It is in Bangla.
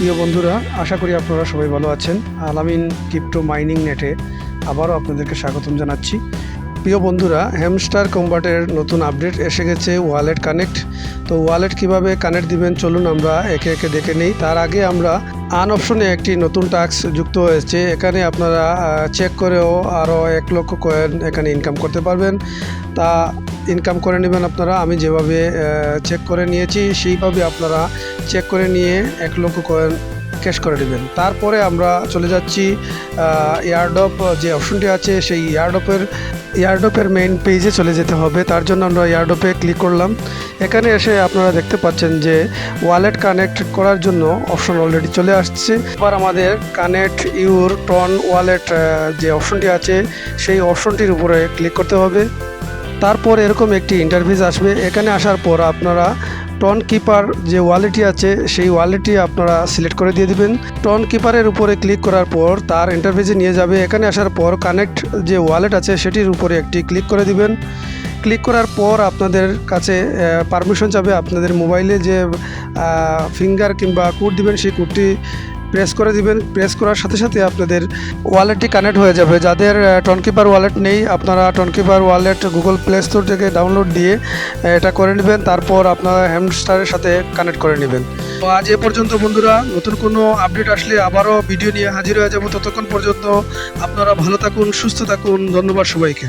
প্রিয় বন্ধুরা, আশা করি আপনারা সবাই ভালো আছেন। আলামিন ক্রিপ্টো মাইনিং নেটে আবারও আপনাদেরকে স্বাগতম জানাচ্ছি। প্রিয় বন্ধুরা, হ্যামস্টার কম্বাটের নতুন আপডেট এসে গেছে ওয়ালেট কানেক্ট। তো ওয়ালেট কীভাবে কানেক্ট দিবেন চলুন আমরা একে একে দেখে নেই। তার আগে আমরা আন অপশনে একটি নতুন টাস্ক যুক্ত হয়েছে। এখানে আপনারা চেক করেও আরও এক লক্ষ কয়েন এখানে ইনকাম করতে পারবেন। তা ইনকাম করে নেবেন আপনারা, আমি যেভাবে চেক করে নিয়েছি, সেইভাবে আপনারা চেক করে নিয়ে এক লক্ষ কয়েন ক্যাশ করে নেবেন। তারপরে আমরা চলে যাচ্ছি এয়ারডপ যে অপশনটি আছে, সেই এয়ারডপের এয়ারডপের মেইন পেজে চলে যেতে হবে। তার জন্য আমরা এয়ারডপে ক্লিক করলাম। এখানে এসে আপনারা দেখতে পাচ্ছেন যে ওয়ালেট কানেক্ট করার জন্য অপশন অলরেডি চলে আসছে। এবার আমাদের কানেক্ট ইউর টন ওয়ালেট যে অপশনটি আছে, সেই অপশনটির উপরে ক্লিক করতে হবে। তারপর এরকম একটি ইন্টারভিউজ আসবে। এখানে আসার পর আপনারা টন কিপার যে ওয়ালেটটি আছে, সেই ওয়ালেটটি আপনারা সিলেক্ট করে দিয়ে দিবেন। টন কিপারের উপরে ক্লিক করার পর তার ইন্টারভিউজে নিয়ে যাবে। এখানে আসার পর কানেক্ট যে ওয়ালেট আছে, সেটির উপরে একটি ক্লিক করে দিবেন। ক্লিক করার পর আপনাদের কাছে পারমিশন যাবে আপনাদের মোবাইলে যে ফিঙ্গার কিংবা কোড দিবেন, সেই কোডটি প্রেস করে দিবেন প্রেস করার সাথে সাথে আপনাদের ওয়ালেটটি কানেক্ট হয়ে যাবে। যাদের টনকিপার ওয়ালেট নেই, আপনারা Tonkeeper wallet Google Play Store থেকে ডাউনলোড দিয়ে এটা করে নেবেন, তারপর আপনারা হ্যামস্টারের সাথে কানেক্ট করে নেবেন। তো আজ এ পর্যন্ত বন্ধুরা, নতুন কোনো আপডেট আসলে আবারও ভিডিও নিয়ে হাজির হয়ে যাব। ততক্ষণ পর্যন্ত আপনারা ভালো থাকুন, সুস্থ থাকুন, ধন্যবাদ সবাইকে।